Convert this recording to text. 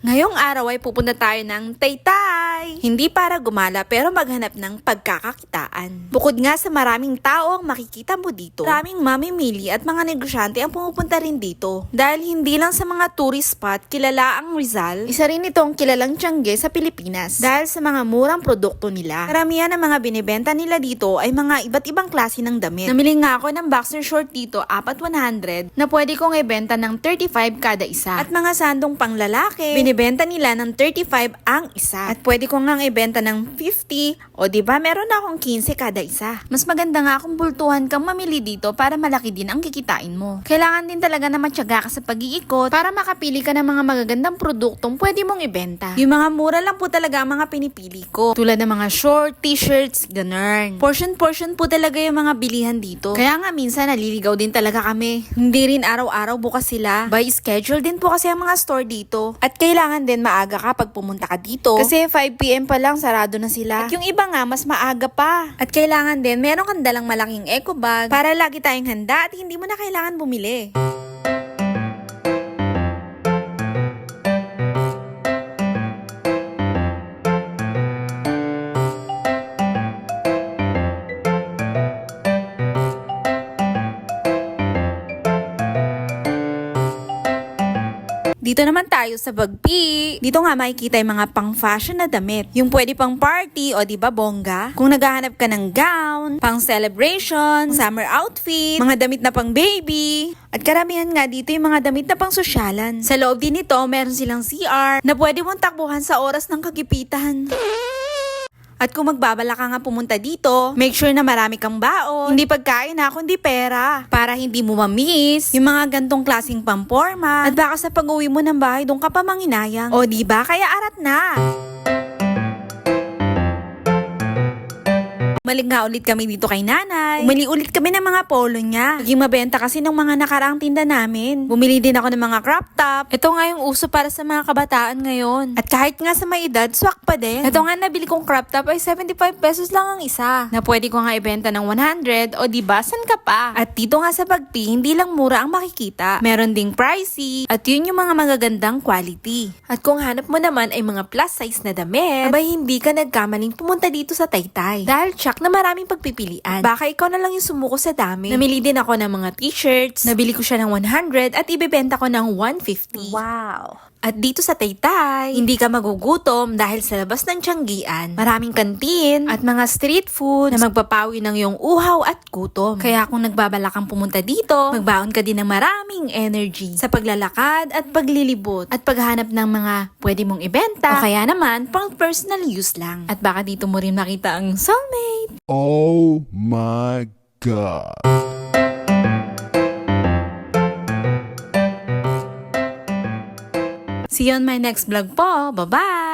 Ngayong araw ay pupunta tayo ng Taytay. Hindi para gumala pero maghanap ng pagkakakitaan. Bukod nga sa maraming tao ang makikita mo dito, maraming mamimili at mga negosyante ang pumupunta rin dito. Dahil hindi lang sa mga tourist spot kilala ang Rizal, isa rin itong kilalang tiyangge sa Pilipinas. Dahil sa mga murang produkto nila. Karamihan ng mga binibenta nila dito ay mga iba't ibang klase ng damit. Namili nga ako ng boxer short dito, apat 100, na pwede kong ibenta ng 35 kada isa. At mga sandong pang lalaki, binibenta nila ng 35 ang isa. At pwede ko nga ibenta ng 50, o di ba meron na akong 15 kada isa. Mas maganda nga kung bultuhan kang mamili dito para malaki din ang kikitain mo. Kailangan din talaga na matyaga ka sa pag-iikot para makapili ka ng mga magagandang produktong pwede mong ibenta. Yung mga mura lang po talaga ang mga pinipili ko. Tulad ng mga short, t-shirts, ganun. Portion-portion po talaga yung mga bilihan dito. Kaya nga minsan naliligaw din talaga kami. Hindi rin araw-araw bukas sila. By schedule din po kasi ang mga store dito. At kailangan din maaga ka pag pumunta ka dito. Kasi 5pm pa lang sarado na sila. At yung iba nga mas maaga pa. At kailangan din meron kang dalang malaking eco bag para lagi tayong handa at hindi mo na kailangan bumili. Dito naman tayo sa Bagpi. Dito nga makikita yung mga pang-fashion na damit. Yung pwede pang party o di ba bongga. Kung naghahanap ka ng gown, pang celebration, summer outfit, mga damit na pang baby. At karamihan nga dito yung mga damit na pang sosyalan. Sa loob din nito, meron silang CR na pwede mong takbuhan sa oras ng kagipitan. At kung magbabala ka nga pumunta dito, make sure na marami kang baon. Hindi pagkain ha, kundi pera. Para hindi mo mamiss yung mga gantong klaseng pamporma. At baka sa pag-uwi mo ng bahay, doon ka pa manginayang. O ba Kaya arat na. Bumalik nga ulit kami dito kay nanay. Bumili ulit kami ng mga polo niya. Naging mabenta kasi ng mga nakaraang tinda namin. Bumili din ako ng mga crop top. Ito nga yung uso para sa mga kabataan ngayon. At kahit nga sa may edad, swak pa din. Ito nga nabili kong crop top ay 75 pesos lang ang isa. Na pwede ko nga ibenta ng 100 o di ba san ka pa? At dito nga sa Pagpi, hindi lang mura ang makikita. Meron ding pricey at yun yung mga magagandang quality. At kung hanap mo naman ay mga plus size na damit, abay hindi ka nagkamaling pumunta dito sa Taytay. Dahil tsak na maraming pagpipilian. Baka ikaw na lang yung sumuko sa dami. Namili din ako ng mga t-shirts. Nabili ko siya ng 100 at ibebenta ko ng 150. Wow. At dito sa Taytay, hindi ka magugutom dahil sa labas ng Tianggian, maraming kantin at mga street food na magpapawi ng iyong uhaw at gutom. Kaya kung nagbabalak kang pumunta dito, magbaon ka din ng maraming energy sa paglalakad at paglilibot at paghanap ng mga pwede mong ibenta o kaya naman pang personal use lang. At baka dito mo rin makita ang soulmate. Oh my god. See you on my next vlog po. Bye-bye!